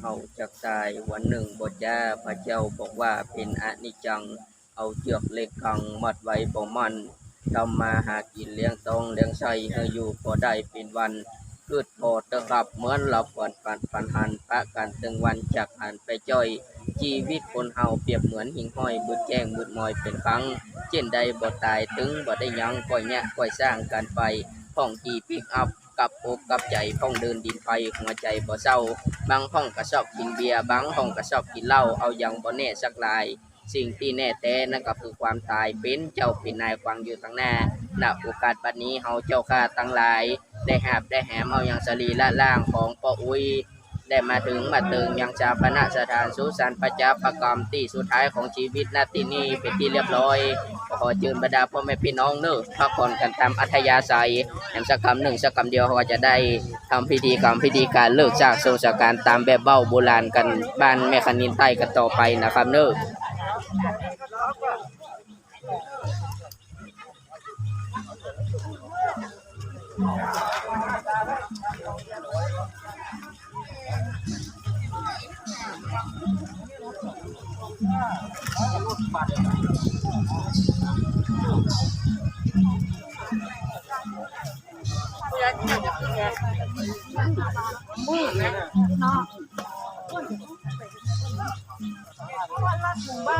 เขาจากตายวันหนึ่งบทยาพระเจ้าบอกว่าเป็นอนิจจัง เอาเจือกเล็กกังมัดไว้บ่มันทำมาหากินเลี้ยงตองเลี้ยงใส้ให้อยู่พอได้เป็นวันพืดพอตะกับเหมือนเราก่อนปันปันหันประกันตึงวันจากหันไปจ้อย ชีวิตคนเฮาเปรียบเหมือนหิ่งห้อยบุดแจ้งบุดมอยเป็นฟังเช่นใดบ่ตายตึงบ่ได้ยังก่อยแงะก่อยสร้างกันไปห้องกีปิกอัพ กับอกกับใจห้องเดินดินไปหัวใจบ่เศร้า บางห้องก็ชอบกินเบียร์บางห้องก็ชอบกินเหล้าเอาอย่างบ่แน่สักลาย สิ่งที่แน่แต่นั่นก็คือความตายเป็นเจ้าเป็นนายฟังอยู่ตั้งหน้าณโอกาสบัดนี้เฮาเจ้าข้าตั้งหลาย ได้หาบได้แหมเอาอย่างสรีละล่างของป้าอุ้ย ได้มาถึงมาถึงยังชาปนสถานสุสานประจับประกรรมที่สุดท้ายของชีวิตนาที่นี้เป็นที่เรียบร้อย ขอเชิญบรรดาพ่อแม่พี่น้องเนอพักผ่อนกันตามอัธยาศัยแหมสักคำหนึ่งสักคำเดียวเขาก็จะได้ทำพิธีกรรมพิธีการเลิกจากโซสการตามแบบเบ้าโบราณกันบ้านแม่คันนินใต้กันต่อไปนะครับเนอ บ้าน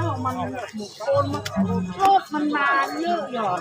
ของมันโคนมันโลกมันมาเยอะหยอด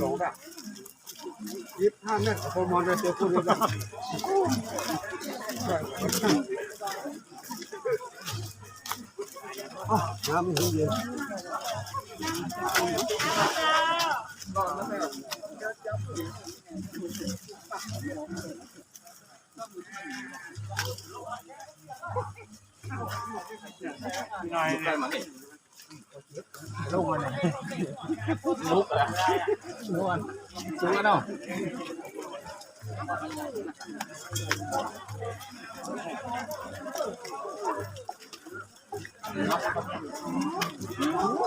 สองอะยิบห้าเมตรพอมองได้เจอคนเดียวกันอะน้ำมันเย็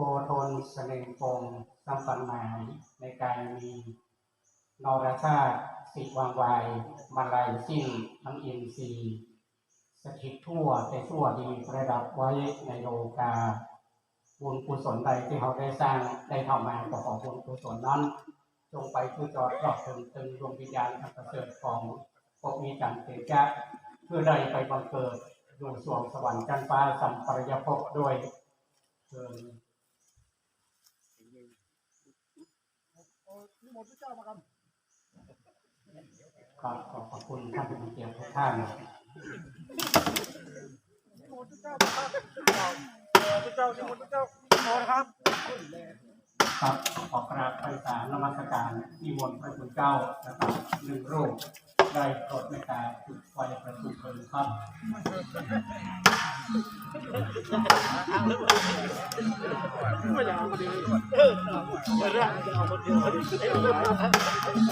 โพทนเสน่ห์ปงสัมปันหมายในกายมีนรชาติสิวางวายมาลายสิ้นน้ำอินทรีย์สถิตทั่วแต่ทั่วดีประดับไว้ในโลกา บุญกุศลใดที่เขาได้สร้างได้ทำมาก็ขอบุญกุศลนั้น จงไปผู้จอดรอบถึงตึงดวงวิญญาณอันประเสริฐของพวกมีจันทร์เตจะเพื่อได้ไปบังเกิดอยู่สวงสวรรค์จันฟ้าสัมปรายภพด้วยเชิญ ครับขอบพระคุณท่านผู้มีเกียรติทุกท่านครับ ขอกราบไปสารนมัสการที่มนต์พระคุณเจ้านะครับหนึ่งรูปได้โปรดเมตตาจุดไฟประชุมเพลิงครับสังคมพระปนาผมนะครับที่สดสดข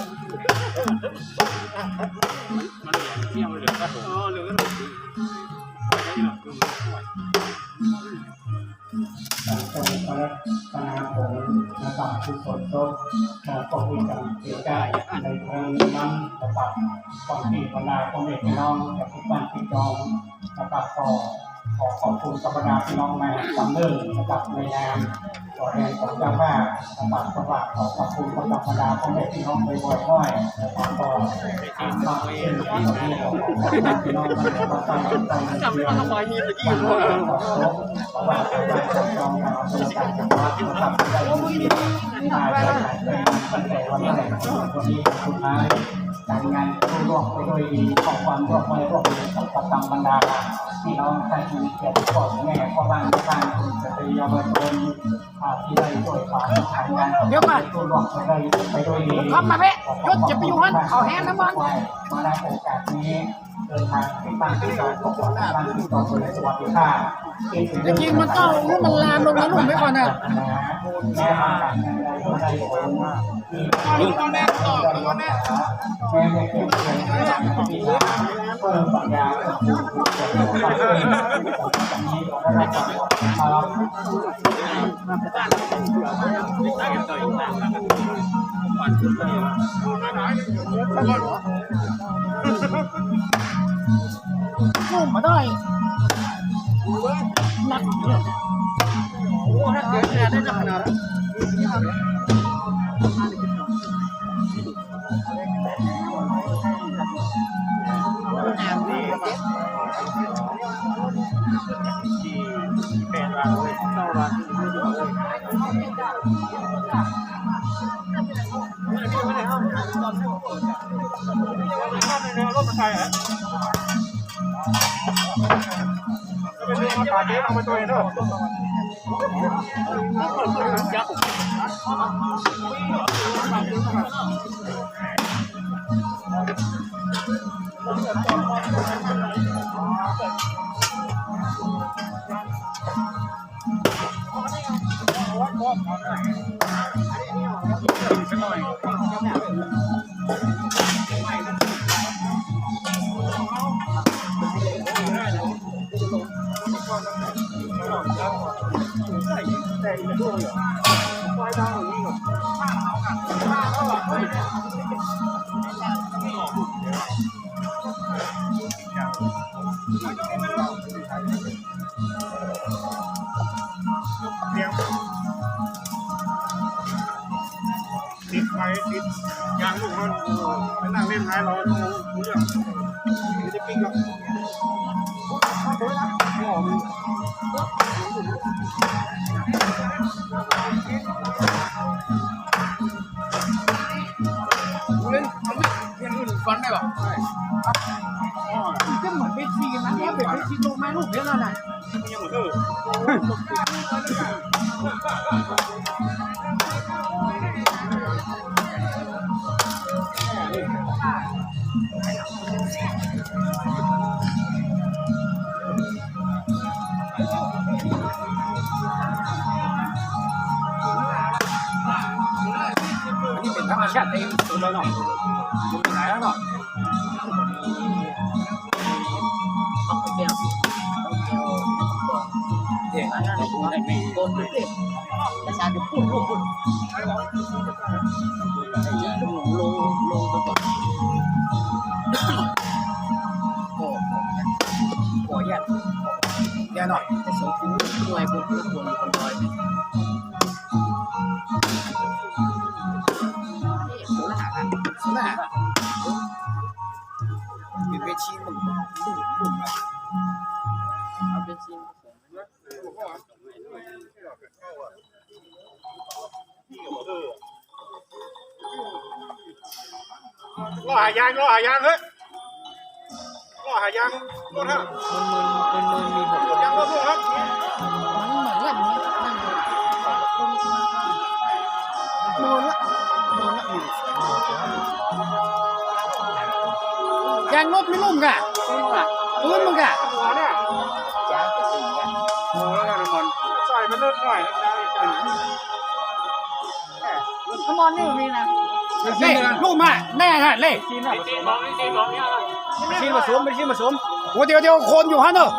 องพระวิจารณ์เกิดได้ในครั้งนี้นั้นนะครับความที่บรรดาพ่อแม่พี่น้องกับทุกบ้านพี่น้องนะครับก็ ขอขอบคุณกับบรรดาพี่น้องมาสำเริญนะครับในนามตัวแทนของเจ้าภาพนะครับสำหรับขอขอบคุณกับบรรดาพ่อแม่พี่น้องไปบ่อยๆอยนะครับก็ทำมาเป็นที่ดีของพี่น้องมาแล้วก็ตั้งใจจำไม่ได้ทำไมมีตะกี้ด้วยเพราว่าการจัดจองการบริการจากวัดนะครับได้ดีมาได้หลายปีตั้งแต่วันแรกจนวันนี้สุดท้ายการงานรุ่งโรจน์ไปด้วยดีขอความร่วมมือร่วมมือกับตังบรรดา พี่น้องท่านผู้มีเกียรติพ่อแม่พ่อบ้านท่านสตรีเยาวชนที่ได้ช่วยฝากการงานเดี๋ยวมารุ่งโรจน์ไปด้วยไปด้วยดีทำมาแม่ยศจะไปอยู่หันเขาแห้งน้ำมันมาในโอกาสนี้เดินทางไปบ้านที่เราพบกับบ้านที่เราเป็นสวัสดิภาพจริงๆมันต้องรู้มันลามลงมาลุ่มไว้ก่อนนะแม่มาการงานใดก็ได้ผลที่ตอกต่อ ตอนแรกแม่ไม่เป็นเพียงแค่ที่ทำเพิ่มปัญญาเพิ่มความรู้จากนี้ก็ได้รับความครับลุ่มมาได้หนักเนี่ยโอ้ถ้าเกิดเนี่ยได้ขนาดนั้น ติดไฟติดยางลูกมันไปนั่งเล่นท้ายรอรู้เรื่องไม่ได้ปิ้งหรอกเล่นมันไม่เพียงอื่นฟันได้หรอก็เหมือนเวที นะเนี่ยเป็นเวทีลงมาลูกเนี่ยนะมันยังเหมือนเายางรอหายางเฮ้ยรอหายางรถฮะมันมันมันมันมีบทยางรถครับมันเหมือนกันเนี่ยนั่นยโดนละโดนละอยู่ยางบไม่ลุ่มกะละปืนมึงกะหัวเนี่ยจ้าก็สิงกันหัวเนี่ยมันใส่มันเลิศหน่อยได้กันขมอนนี่มีนะ เล่ลุ่มอะแน่ฮะเล่ชิ้นผสมชิ้นผสมเป็นชิ้นผสมโอ้เดี๋ยวเดี๋ยวคนอยู่ฮะเนอะ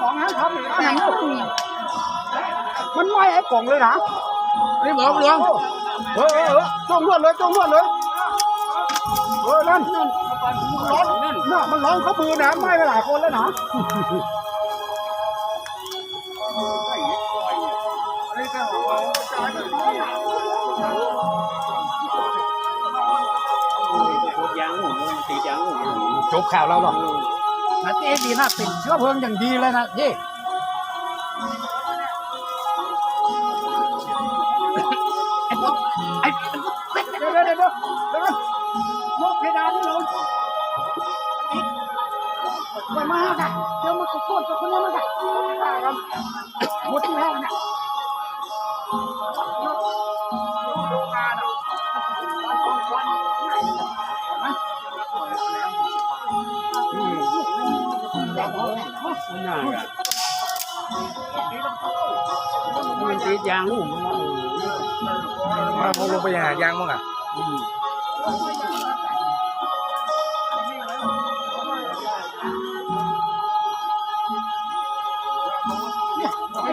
ปุ้มเลยนะของฮะทำเลยอย่างนี้มันไม่ไอ้กล่องเลยนะนี่หมอหลวงเออเออเออจ้องรวดเลยจ้องรวดเลยเออนั่นนั่นร้อนนั่นน่ะมันร้อนเขามือนะไหม้ไปหลายคนแล้วนะจบข่าวเราหรอ นะเจ๊ดีนะติดเชื้อเพลิงอย่างดีเลยนะเย่ไอ้เดี๋ยวเดี๋ยวเดี๋ยวเดี๋ยวลกเพดานนี่ลงไปมาค่ะเดี๋ยวมันก็กดกับคนนี้มันค่ะหมดที่แห้ง เนี่ยมันติดยางลูกมันมาพงลงไปหายางมั้งอะ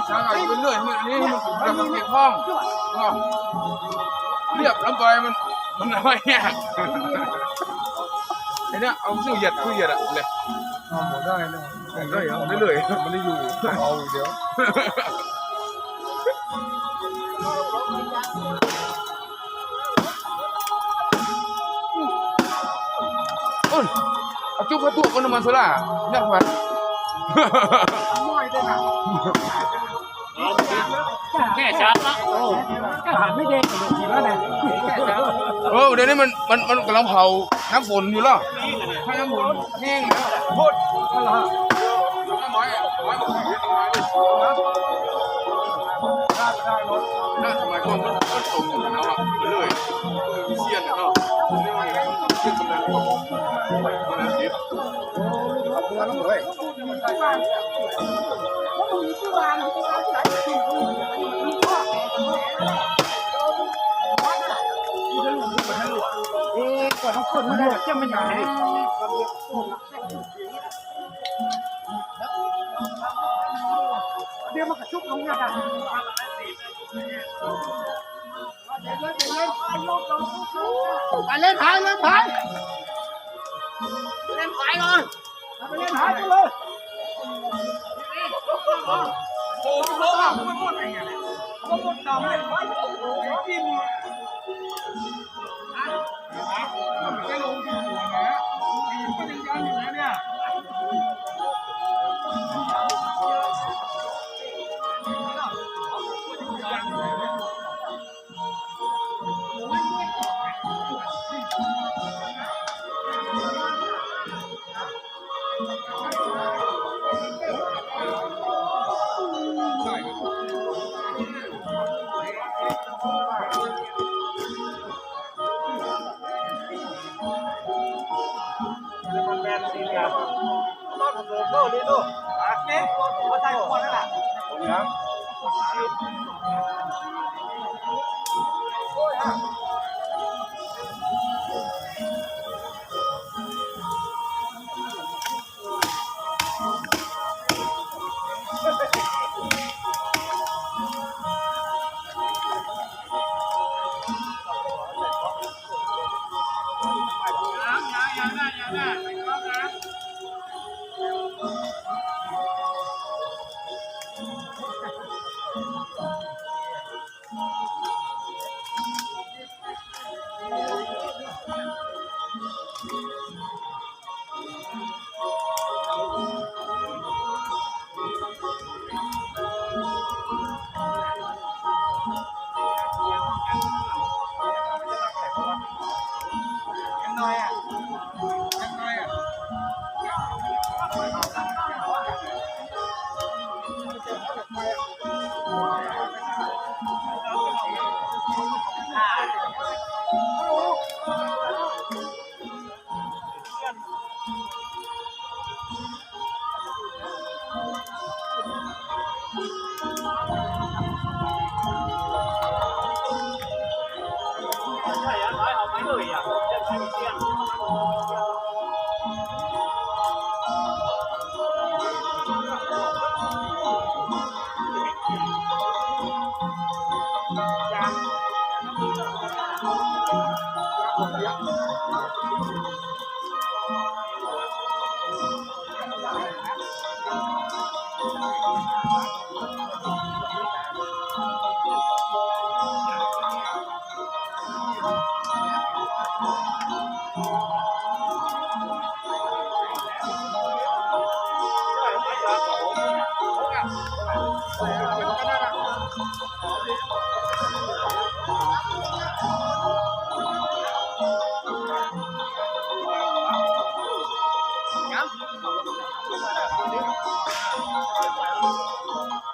ช้างอะไรไปเรื่อยมันอันนี้มันแบบมันเก็บห้องเรียบลำไปมันมันอะไรเนี่ยไอ้เนี่ยเอาเสู้เหยียดสู้เหยียดอะเลย เอาหมดได้เลยได้เหรอไม่เลยมันได้อยู่เอาเดี๋ยวอ้นเอาจุ๊บกระตุกคนน้ำมันโซล่าเนี่ยพันแก่ช้าละโอ้ก็หันไม่เด้งเลยทีแล้วนะแก่ช้าเออเดี๋ยวนี้มันมันมันกำลังเผาน้ำฝนอยู่แล้ว ถ้าน้ำฝนแห้งแล้วโคตรอะไรน้ไม้ไม้มันขึ้นเยอะไม้เลยน่าสมัยก่อนมันมันตรงกันแล้วอะไปเลยเสียนเนาะนี่มันเสียนมันเลยมันเลยเอาเรือลงเลยเอ๊ะก่อนทุกคนมันจะมันอย่างไร เดี๋ยวมันกระชุบลงเนี่ยกันไปเล่นหายเล่นหายเล่นหายก่อนไปเล่นหายกันเลยเยัง Thank you.